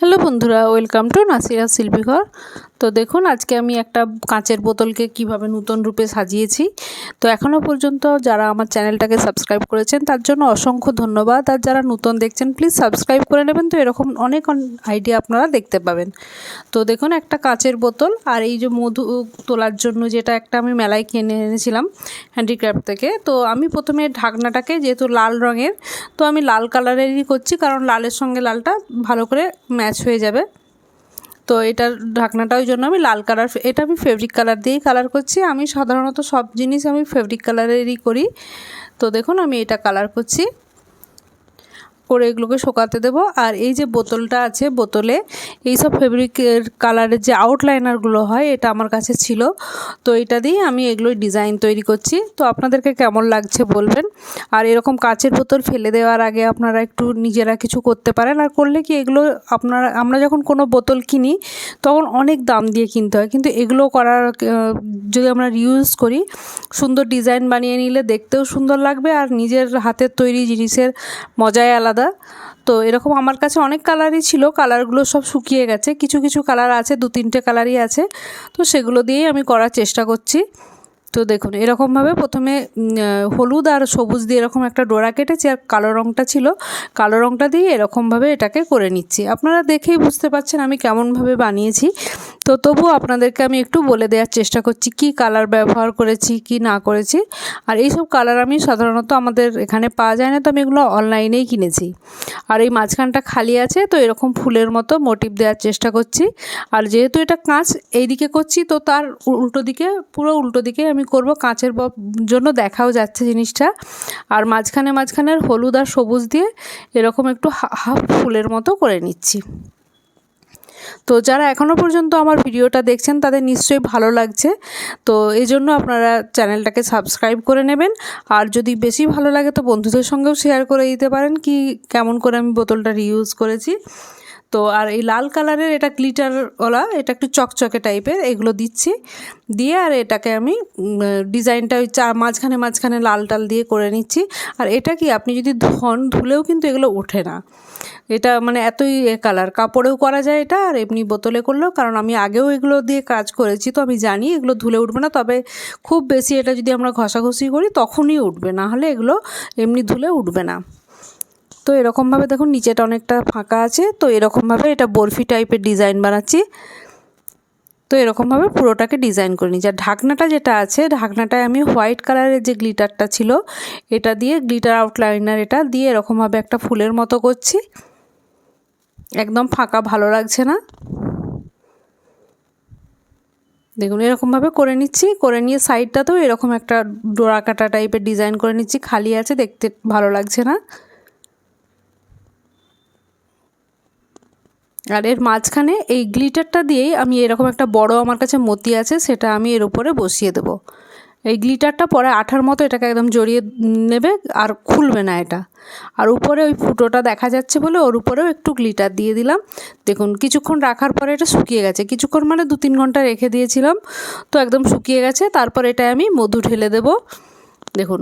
Hello বন্ধুরা, welcome to Nasira শিল্পীঘর। তো দেখুন, আজকে আমি একটা কাঁচের বোতলকে কীভাবে নতুন রূপে সাজিয়েছি। তো এখনও পর্যন্ত যারা আমার চ্যানেলটাকে সাবস্ক্রাইব করেছেন, তার জন্য অসংখ্য ধন্যবাদ। আর যারা নতুন দেখছেন, প্লিজ সাবস্ক্রাইব করে নেবেন। তো এরকম অনেক আইডিয়া আপনারা দেখতে পাবেন। তো দেখুন, একটা কাঁচের বোতল। আর এই যে মধু তোলার জন্য যেটা একটা আমি মেলায় কিনে এনেছিলাম হ্যান্ডিক্রাফট থেকে, তো আমি প্রথমে ঢাকনাটাকে যেহেতু লাল রঙের, তো আমি লাল কালারেরই করছি। কারণ লালের সঙ্গে লালটা ভালো করে ম্যাচ হয়ে যাবে। তো এটার ঢাকনাটা ওই জন্য আমি লাল কালার এটা আমি ফেব্রিক কালার দিয়েই কালার করছি। আমি সাধারণত সব জিনিস আমি ফেব্রিক কালারেরই করি। তো দেখুন আমি এটা কালার করছি। করে এগুলোকে শোকাতে দেব। আর এই যে বোতলটা আছে বোতলে এইসব ফেব্রিকের কালারের যে আউটলাইনারগুলো হয়, এটা আমার কাছে ছিল। তো এটা দিয়ে আমি এগুলোই ডিজাইন তৈরি করছি। তো আপনাদেরকে কেমন লাগছে বলবেন। আর এরকম কাচের বোতল ফেলে দেওয়ার আগে আপনারা একটু নিজেরা কিছু করতে পারেন। আর করলে কি এগুলো আপনারা, আমরা যখন কোনো বোতল কিনি, তখন অনেক দাম দিয়ে কিনতে হয়। কিন্তু এগুলো করার যদি আমরা রিউজ করি, সুন্দর ডিজাইন বানিয়ে নিলে দেখতেও সুন্দর লাগবে। আর নিজের হাতের তৈরি জিনিসের মজাই আলাদা আলাদা। তো এরকম আমার কাছে অনেক কালারই ছিল, কালারগুলো সব শুকিয়ে গেছে। কিছু কিছু কালার আছে, দু তিনটে কালারই আছে। তো সেগুলো দিয়েই আমি করার চেষ্টা করছি। তো দেখুন, এরকমভাবে প্রথমে হলুদ আর সবুজ দিয়ে এরকম একটা ডোরা কেটেছি আর কালো রঙটা ছিল। কালো রঙটা দিয়ে এরকমভাবে এটাকে করে নিচ্ছি। আপনারা দেখেই বুঝতে পারছেন আমি কেমনভাবে বানিয়েছি। তো তবুও আপনাদেরকে আমি একটু বলে দেওয়ার চেষ্টা করছি, কি কালার ব্যবহার করেছি, কি না করেছি। আর এইসব কালার আমি সাধারণত আমাদের এখানে পাওয়া যায় না, তো আমি এগুলো অনলাইনেই কিনেছি। আর এই মাঝখানটা খালি আছে, তো এরকম ফুলের মতো মোটিভ দেওয়ার চেষ্টা করছি। আর যেহেতু এটা কাঁচ এই দিকে করছি, তো তার উল্টো দিকে, পুরো উল্টো দিকে আমি করব। কাঁচের জন্য দেখাও যাচ্ছে জিনিসটা। আর মাঝখানে মাঝখানের হলুদ আর সবুজ দিয়ে এরকম একটু হাফ ফুলের মতো করে নিচ্ছি। তো যারা এখনও পর্যন্ত আমার ভিডিওটা দেখছেন, তাদের নিশ্চয়ই ভালো লাগছে। তো এই জন্য আপনারা চ্যানেলটাকে সাবস্ক্রাইব করে নেবেন। আর যদি বেশি ভালো লাগে, তো বন্ধুদের সঙ্গেও শেয়ার করে দিতে পারেন। কি, কেমন করে আমি বোতলটা রিউজ করেছি। তো আর এই লাল কালারের এটা গ্লিটারওয়ালা এটা একটু চকচকে টাইপের এগুলো দিচ্ছি। দিয়ে আর এটাকে আমি ডিজাইনটা ওই চা মাঝখানে মাঝখানে লাল টাল দিয়ে করে নিচ্ছি। আর এটা কি, আপনি যদি ধন ধুলেও কিন্তু এগুলো ওঠে না। এটা মানে এতই এ কালার কাপড়েও করা যায় এটা, আর এমনি বোতলে করলেও, কারণ আমি আগেও এগুলো দিয়ে কাজ করেছি, তো আমি জানি এগুলো ধুলে উঠবে না। তবে খুব বেশি এটা যদি আমরা ঘষাঘষি করি, তখনই উঠবে, না হলে এগুলো এমনি ধুলে উঠবে না। তো এরকমভাবে দেখুন, নিচেটা অনেকটা ফাঁকা আছে, তো এরকমভাবে এটা বরফি টাইপের ডিজাইন বানাচ্ছি। তো এরকমভাবে পুরোটাকে ডিজাইন করে নিচ্ছি। আর ঢাকনাটা যেটা আছে, ঢাকনাটায় আমি হোয়াইট কালারের যে গ্লিটারটা ছিল, এটা দিয়ে গ্লিটার আউটলাইনার এটা দিয়ে এরকমভাবে একটা ফুলের মতো করছি। একদম ফাঁকা, ভালো লাগছে না। দেখুন, এরকমভাবে করে নিচ্ছি। করে নিয়ে সাইডটাতেও এরকম একটা ডোরা কাটা টাইপের ডিজাইন করে নিচ্ছি। খালি আছে, দেখতে ভালো লাগছে না। আর এর মাঝখানে এই গ্লিটারটা দিয়েই আমি এরকম একটা বড় আমার কাছে মতি আছে, সেটা আমি এর উপরে বসিয়ে দেবো। এই গ্লিটারটা পরে আঠার মতো এটাকে একদম জড়িয়ে নেবে আর খুলবে না এটা। আর উপরে ওই ফুটোটা দেখা যাচ্ছে বলে ওর উপরেও একটু গ্লিটার দিয়ে দিলাম। দেখুন, কিছুক্ষণ রাখার পরে এটা শুকিয়ে গেছে। কিছুক্ষণ মানে দু তিন ঘণ্টা রেখে দিয়েছিলাম, তো একদম শুকিয়ে গেছে। তারপর এটা আমি মধু ঢেলে দেব। দেখুন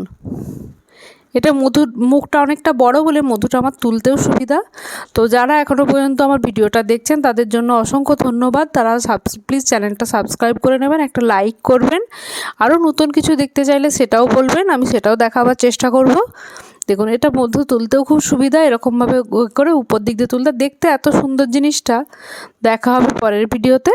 এটা মধুর মুখটা অনেকটা বড় বলে মধুটা আমার তুলতেও সুবিধা। তো যারা এখনও পর্যন্ত আমার ভিডিওটা দেখছেন, তাদের জন্য অসংখ্য ধন্যবাদ। তারা সাবস প্লিজ চ্যানেলটা সাবস্ক্রাইব করে নেবেন, একটা লাইক করবেন। আরও নতুন কিছু দেখতে চাইলে সেটাও বলবেন, আমি সেটাও দেখাবার চেষ্টা করব। দেখুন, এটা মধু তুলতেও খুব সুবিধা, এরকমভাবে করে উপর দিক দিয়ে তুলতে, দেখতে এত সুন্দর জিনিসটা। দেখা হবে পরের ভিডিওতে।